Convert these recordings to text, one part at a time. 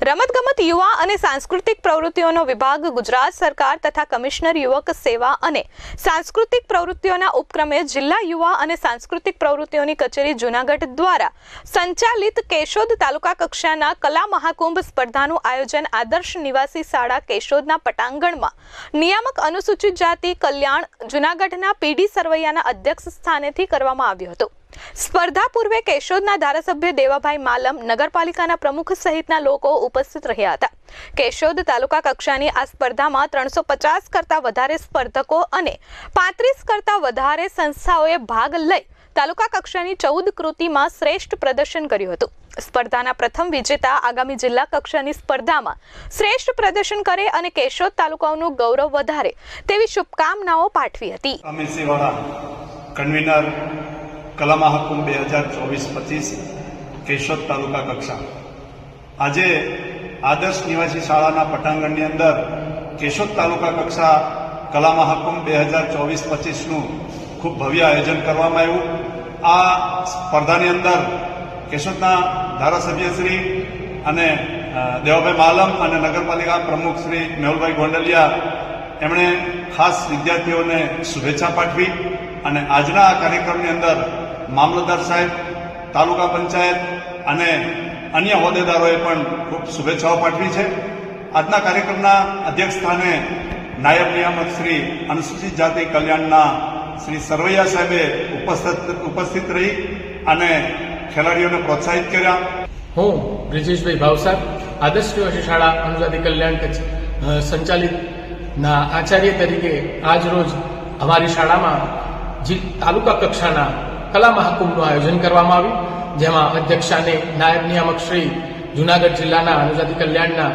રમતગમત યુવા અને સાંસ્કૃતિક પ્રવૃત્તિઓનો વિભાગ, ગુજરાત સરકાર તથા કમિશનર યુવક સેવા અને સાંસ્કૃતિક પ્રવૃત્તિઓના ઉપક્રમે જિલ્લા યુવા અને સાંસ્કૃતિક પ્રવૃત્તિઓની કચેરી જૂનાગઢ દ્વારા સંચાલિત કેશોદ તાલુકા કક્ષાના કલા મહાકુંભ સ્પર્ધાનું આયોજન આદર્શ નિવાસી શાળા કેશોદના પટાંગણમાં નિયામક અનુસૂચિત જાતિ કલ્યાણ જૂનાગઢના પીડી સરવૈયાના અધ્યક્ષ સ્થાનેથી કરવામાં આવ્યું હતું. સ્પર્ધા પૂર્વે કેશોદના ધારાસભ્ય દેવાભાઈ માલમ નગરપાલિકાના પ્રમુખ સહિતના લોકો ઉપસ્થિત રહ્યા હતા. કેશોદ તાલુકા કક્ષાની આ સ્પર્ધામાં ત્રણસો પચાસ કરતાં વધારે સ્પર્ધકો અને પાંત્રીસ કરતાં વધારે સંસ્થાઓએ ભાગ લઈ તાલુકા કક્ષાની ચૌદ કૃતિમાં શ્રેષ્ઠ પ્રદર્શન કર્યું હતું. સ્પર્ધાના પ્રથમ વિજેતા આગામી જિલ્લા કક્ષાની સ્પર્ધામાં શ્રેષ્ઠ પ્રદર્શન કરે અને કેશોદ તાલુકાનું ગૌરવ વધારે તેવી શુભકામનાઓ પાઠવી હતી. કલા મહાકુંભ બે હજાર ચોવીસ પચીસ કેશોદ તાલુકા કક્ષા. આજે આદર્શ નિવાસી શાળાના પટાંગણની અંદર કેશોદ તાલુકા કક્ષા કલા મહાકુંભ બે હજાર ચોવીસ પચીસનું ખૂબ ભવ્ય આયોજન કરવામાં આવ્યું. આ સ્પર્ધાની અંદર કેશોદના ધારાસભ્યશ્રી અને દેવાભાઈ માલમ અને નગરપાલિકા પ્રમુખ શ્રી મેહુલભાઈ ગોંડલિયા એમણે ખાસ વિદ્યાર્થીઓને શુભેચ્છા પાઠવી અને આજના આ કાર્યક્રમની અંદર મામલતદાર સાહેબ, તાલુકા પંચાયત અને અન્ય હોદ્દેદારોએ પણ ખૂબ શુભેચ્છાઓ પાઠવી છે. આજના કાર્યક્રમના અધ્યક્ષ સ્થાને નાયબ નિયામક શ્રી અનુસૂચિત જાતિ કલ્યાણના શ્રી સરવૈયા સાહેબે ઉપસ્થિત ઉપસ્થિત રહી અને ખેલાડીઓને પ્રોત્સાહિત કર્યા. હું બ્રિજેશભાઈ ભાવસાર, આદર્શ નિવાસી શાળા અનુજાતિ કલ્યાણ કચ્છ સંચાલિત સંચાલિતના આચાર્ય તરીકે આજ રોજ અમારી શાળામાં જે, તાલુકા કક્ષાના કલા મહાકુંભનું આયોજન કરવામાં આવ્યું, જેમાં અધ્યક્ષાને નાયબ નિયામક શ્રી જુનાગઢ જિલ્લાના અનુજાતિ કલ્યાણના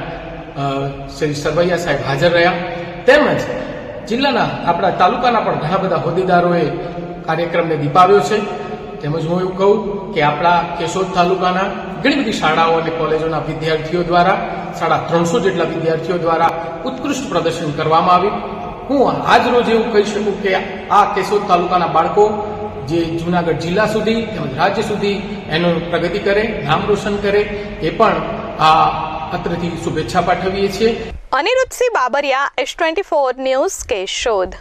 શ્રી સરવૈયા સાહેબ હાજર રહ્યા. તેમજ જિલ્લાના આપણા તાલુકાના પણ ઘણા બધા હોદ્દેદારોએ કાર્યક્રમને દીપાવ્યો છે. તેમજ હું એવું કહું કે આપણા કેશોદ તાલુકાના ઘણી બધી શાળાઓ અને કોલેજોના વિદ્યાર્થીઓ દ્વારા, સાડા ત્રણસો જેટલા વિદ્યાર્થીઓ દ્વારા ઉત્કૃષ્ટ પ્રદર્શન કરવામાં આવ્યું. હું આજ રોજ એવું કહી શકું કે આ કેશોદ તાલુકાના બાળકો જે જૂનાગઢ જિલ્લા સુધી તેમજ રાજ્ય સુધી એનું પ્રગતિ કરે, નામ રોશન કરે, એ પણ આ અત્રથી શુભેચ્છા પાઠવીએ છીએ. Anirudhsinh Babariya, S twenty four news Keshod.